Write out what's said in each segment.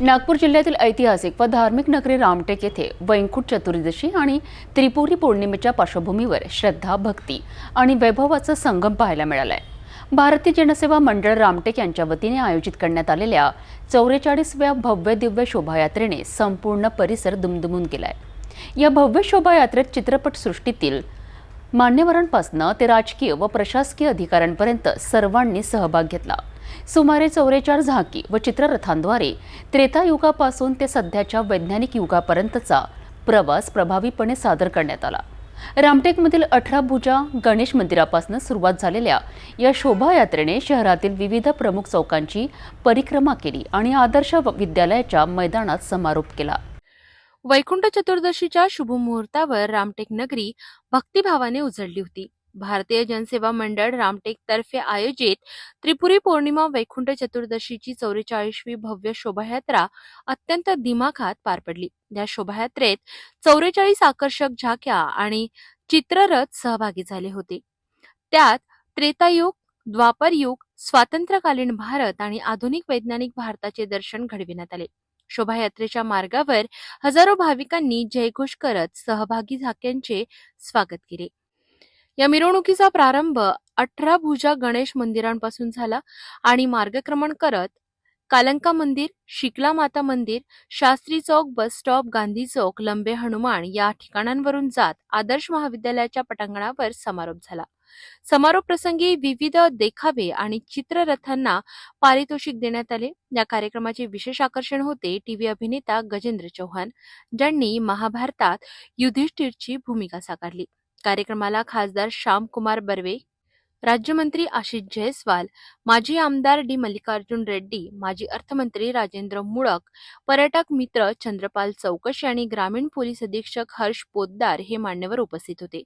नागपूर जिल्ह्यातील ऐतिहासिक व धार्मिक नगरी रामटेक येथे वैंकुट चतुर्दशी आणि त्रिपुरी पौर्णिमेच्या पार्श्वभूमीवर श्रद्धा भक्ती आणि वैभवाचा संगम पाहायला मिळालाय. भारतीय जनसेवा मंडळ रामटेक यांच्या वतीने आयोजित करण्यात आलेल्या चौवेचाळीसव्या भव्य दिव्य शोभायात्रेने संपूर्ण परिसर दुमदुमून गेलाय. या भव्य शोभायात्रेत चित्रपटसृष्टीतील मान्यवरांपासून ते राजकीय व प्रशासकीय अधिकाऱ्यांपर्यंत सर्वांनी सहभाग घेतला. सुमारे चौरेचार झाकी व चित्ररथांद्वारे त्रेता युगापासून ते सध्याच्या वैज्ञानिक युगापर्यंतचा प्रवास प्रभावीपणे सादर करण्यात आला. रामटेकमधील अठरा भुजा गणेश मंदिरापासून सुरुवात झालेल्या या शोभायात्रेने शहरातील विविध प्रमुख चौकांची परिक्रमा केली आणि आदर्श विद्यालयाच्या मैदानात समारोप केला. वैकुंठ चतुर्दशीच्या शुभमुहूर्तावर रामटेक नगरी भक्तिभावाने उजळली होती. भारतीय जनसेवा मंडळ रामटेक तर्फे आयोजित त्रिपुरी पौर्णिमा वैकुंठ चतुर्दशीची चौवेचाळीसवी भव्य शोभायात्रा अत्यंत दिमाखात पार पडली. या शोभायात्रेत चौवेचाळीस आकर्षक झाक्या आणि चित्ररथ सहभागी झाले होते. त्यात त्रेतायुग द्वापरयुग स्वातंत्र्यकालीन भारत आणि आधुनिक वैज्ञानिक भारताचे दर्शन घडविण्यात आले. शोभायात्रेच्या मार्गावर हजारो भाविकांनी जयघोष करत सहभागी झाक्यांचे स्वागत केले. या मिरवणुकीचा प्रारंभ अठरा भुजा गणेश मंदिरांपासून झाला आणि मार्गक्रमण करत कालंका मंदिर शिकला माता मंदिर शास्त्री चौक बस स्टॉप गांधी चौक लंबे हनुमान या ठिकाणांवरून जात आदर्श महाविद्यालयाच्या पटांगणावर समारोप झाला. समारोप प्रसंगी विविध देखावे आणि चित्ररथांना पारितोषिक देण्यात आले. या कार्यक्रमाचे विशेष आकर्षण होते टीव्ही अभिनेता गजेंद्र चौहान ज्यांनी महाभारतात युधिष्ठिरची भूमिका साकारली. कार्यक्रमाला खासदार श्यामकुमार बर्वे राज्यमंत्री आशिष जयस्वाल माजी आमदार डी. मल्लिकार्जुन रेड्डी माजी अर्थमंत्री राजेंद्र मुळक पर्यटक मित्र चंद्रपाल चौकशी आणि ग्रामीण पोलीस अधीक्षक हर्ष पोद्दार हे मान्यवर उपस्थित होते.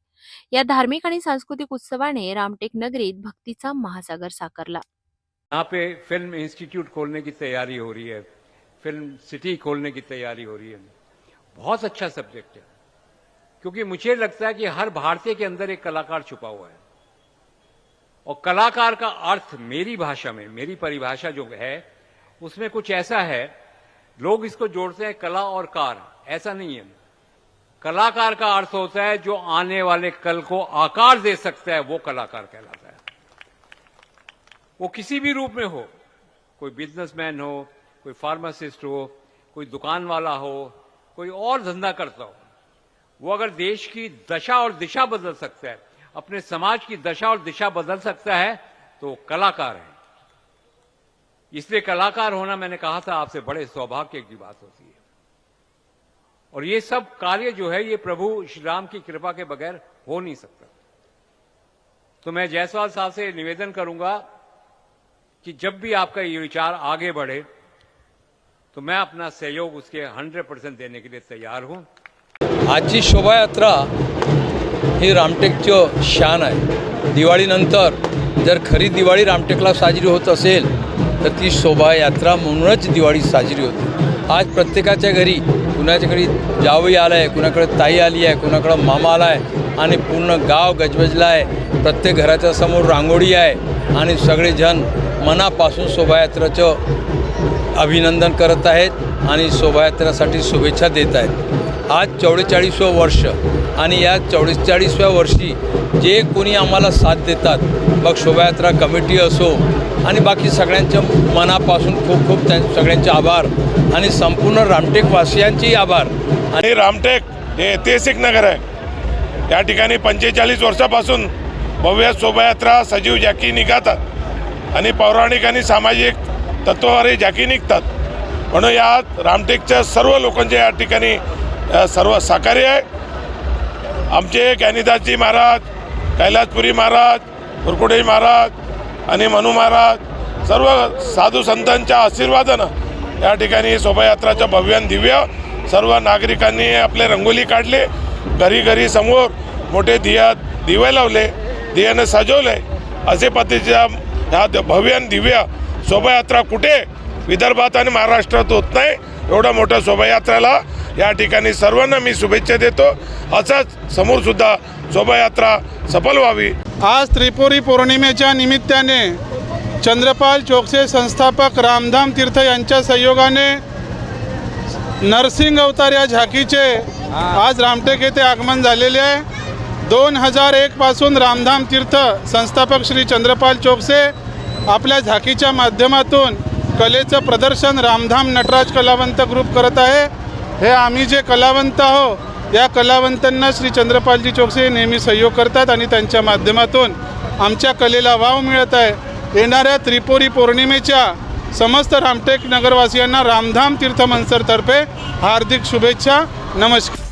या धार्मिक आणि सांस्कृतिक उत्सवाने रामटेक नगरीत भक्तीचा महासागर साकारला. यहाँ पे फिल्म इंस्टीट्यूट खोलने की तैयारी हो रही है फिल्म सिटी खोलने की तैयारी हो रही है। बहुत अच्छा सब्जेक्ट है क्योंकि मुझे लगता है कि हर भारतीय के अंदर एक कलाकार छुपा हुआ है। और कलाकार का अर्थ मेरी भाषा में, मेरी परिभाषा जो है, उसमें कुछ ऐसा है, लोग इसको जोड़ते हैं कला और कार, ऐसा नहीं है। कलाकार का अर्थ होता है जो आने वाले कल को आकार दे सकता है, वो कलाकार कहलाता है। वो किसी भी रूप में हो, कोई बिजनेसमैन हो, कोई फार्मासिस्ट हो, कोई दुकान वाला हो, कोई और धंधा करता हो, वो अगर देश की दशा और दिशा बदल सकता है अपने समाज की दशा और दिशा बदल सकता है तो वो कलाकार है। इसलिए कलाकार होना, मैंने कहा था, आपसे बड़े सौभाग्य की बात होती है। और ये सब कार्य जो है, ये प्रभु श्री राम की कृपा के बगैर हो नहीं सकता। तो मैं जायसवाल साहब से निवेदन करूँगा कि जब भी आपका ये विचार आगे बढ़े तो मैं अपना सहयोग उसके 100 परसेंट देने के लिए तैयार हूँ। आजची शोभायात्रा ही रामटेकचं शान आहे. दिवाळीनंतर जर खरी दिवाळी रामटेकला साजरी होत असेल तर ती शोभायात्रा म्हणूनच दिवाळी साजरी होते. आज प्रत्येकाच्या घरी कुणाच्या घरी जावई आला आहे कुणाकडे ताई आली आहे कुणाकडं मामा आला आहे आणि पूर्ण गाव गजबजला आहे. प्रत्येक घराच्या समोर रांगोळी आहे आणि सगळेजण मनापासून शोभायात्रेचं अभिनंदन करत आहेत आणि शोभायात्रेसाठी शुभेच्छा देत आहेत. आज चौवेचाळीसवं वर्ष आणि या चौवेचाळीसव्या वर्षी जे कोणी आम्हाला साथ देतात मग शोभायात्रा कमिटी असो आणि बाकी सगळ्यांच्या मनापासून खूप खूप त्या सगळ्यांचे आभार आणि संपूर्ण रामटेकवासियांचेही आभार. आणि रामटेक हे ऐतिहासिक नगर आहे. या ठिकाणी पंचेचाळीस वर्षापासून भव्य शोभायात्रा सजीव जॅकी निघतात आणि पौराणिक आणि सामाजिक तत्वावरही जॅकी निघतात. म्हणून यात रामटेकच्या सर्व लोकांच्या या ठिकाणी सर्व सहकार्य आहे. आमचे कॅनिदासजी महाराज कैलासपुरी महाराज कुरकुडे महाराज आणि मनु महाराज सर्व साधू संतांच्या आशीर्वादानं या ठिकाणी शोभायात्राचं भव्यान दिव्य सर्व नागरिकांनी आपले रंगोली काढले. घरी घरी समोर मोठे दिया दिवे लावले दियाने सजवले. असे पद्धतीच्या ह्या द- भव्यान दिव्य शोभायात्रा कुठे? विदर्भात आणि महाराष्ट्रात होत नाही. एवढ्या मोठ्या शोभायात्रेला या ठिकाणी सर्वांना मी शुभेच्छा देतो. असाच समोर सुद्धा शोभायात्रा सफल व्हावी. आज त्रिपुरी पौर्णिमेच्या निमित्ताने चंद्रपाल चोकसे संस्थापक रामधाम तीर्थ यांच्या सहयोगाने नरसिंग अवतार या झाकीचे आज रामटेक येथे आगमन झालेले आहे. दोन हजार एक पासून रामधाम तीर्थ संस्थापक श्री चंद्रपाल चोकसे आपल्या झाकीच्या माध्यमातून कलेचं प्रदर्शन रामधाम नटराज कलावंत ग्रुप करत आहे. हे आम्ही जे कलावंत आहो या कलावंतांना श्री चंद्रपालजी चोकसे नेहमी सहयोग करतात आणि त्यांच्या माध्यमातून आमच्या कलेला वाव मिळत आहे. येणाऱ्या त्रिपुरी पौर्णिमेच्या समस्त रामटेक नगरवासियांना रामधाम तीर्थमनसरतर्फे हार्दिक शुभेच्छा. नमस्कार.